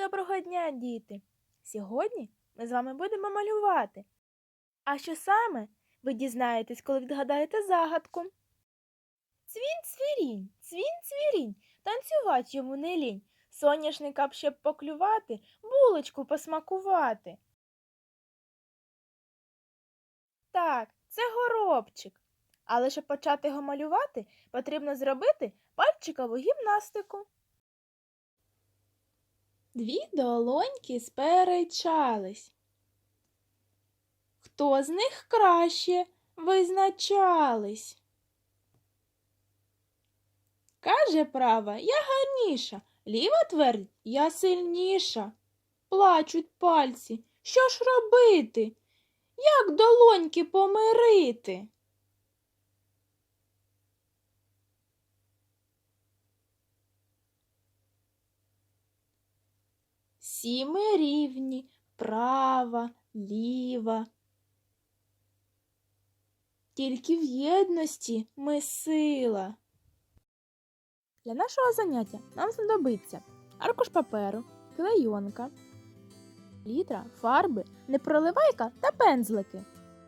Доброго дня, діти! Сьогодні ми з вами будемо малювати. А що саме ви дізнаєтесь, коли відгадаєте загадку? Цвінь цвірінь, цвінь цвірінь, танцювать йому не лінь. Соняшника б щоб поклювати, булочку посмакувати. Так, це горобчик. Але щоб почати його малювати, потрібно зробити пальчикову гімнастику. Дві долоньки сперечались. Хто з них краще визначались? Каже права, я гарніша, ліва твердить, я сильніша. Плачуть пальці. Що ж робити? Як долоньки помирити? Всі ми рівні, права, ліва. Тільки в єдності ми сила. Для нашого заняття нам знадобиться аркуш паперу, клейонка, літра, фарби, непроливайка та пензлики.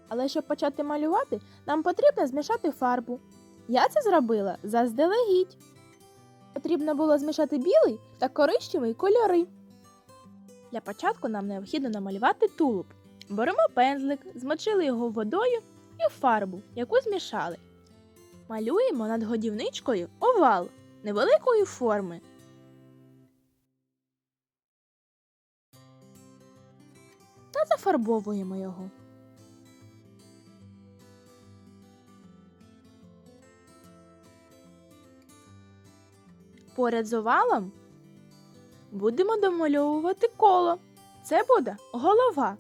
Але щоб почати малювати, нам потрібно змішати фарбу. Я це зробила заздалегідь. Потрібно було змішати білий та коричневий кольори. Для початку нам необхідно намалювати тулуб. Беремо пензлик, змочили його водою і фарбу, яку змішали. Малюємо над годівничкою овал невеликої форми. Та зафарбовуємо його. Поряд з овалом будемо домальовувати коло. Це буде голова.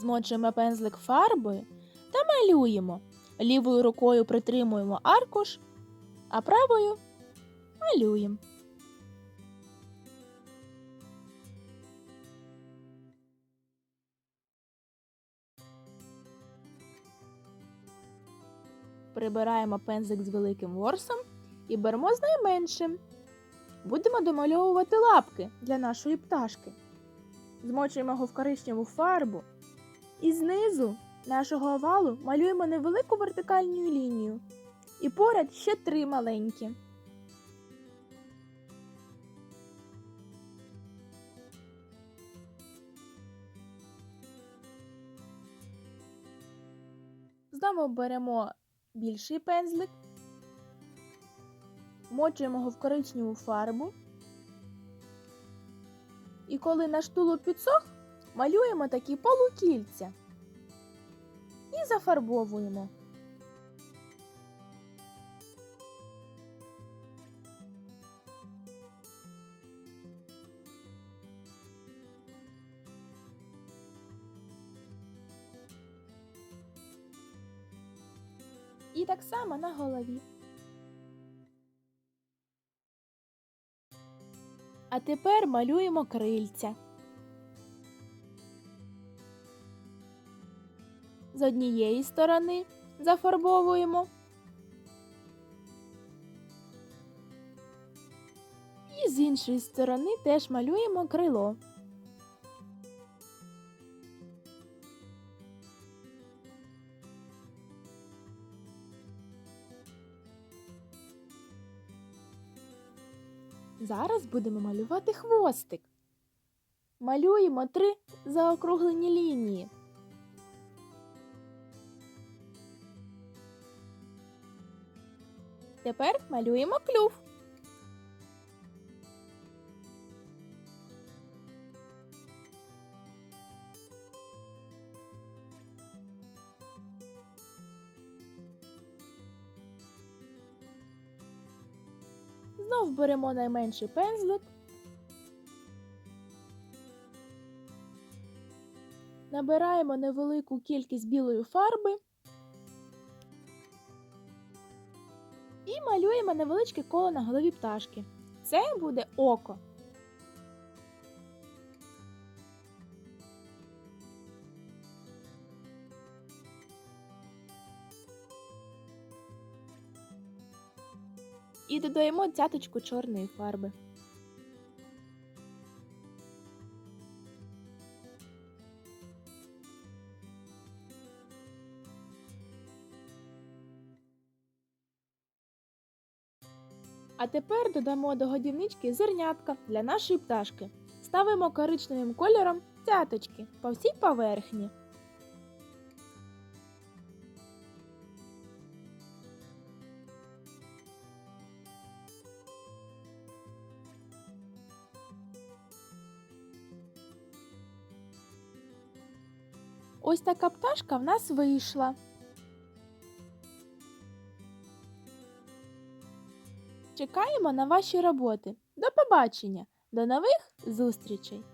Змочуємо пензлик фарбою та малюємо. Лівою рукою притримуємо аркуш, а правою малюємо. Прибираємо пензлик з великим ворсом і беремо з найменшим. Будемо домальовувати лапки для нашої пташки. Змочуємо його в коричневу фарбу і знизу нашого овалу малюємо невелику вертикальну лінію. І поряд ще три маленькі. Знову беремо більший пензлик, мочуємо його в коричневу фарбу. І коли наш тулуб підсох, малюємо такі полукільця і зафарбовуємо. І так само на голові. А тепер малюємо крильця. З однієї сторони зафарбовуємо. І з іншої сторони теж малюємо крило. Зараз будемо малювати хвостик. Малюємо три заокруглені лінії. Тепер малюємо клюв. Знов беремо найменший пензлик. Набираємо невелику кількість білої фарби і малюємо невеличке коло на голові пташки. Це буде око. і додаємо цяточку чорної фарби. А тепер додамо до годівнички зернятка для нашої пташки. Ставимо коричневим кольором цяточки по всій поверхні. Ось така пташка в нас вийшла. Чекаємо на ваші роботи. До побачення! До нових зустрічей!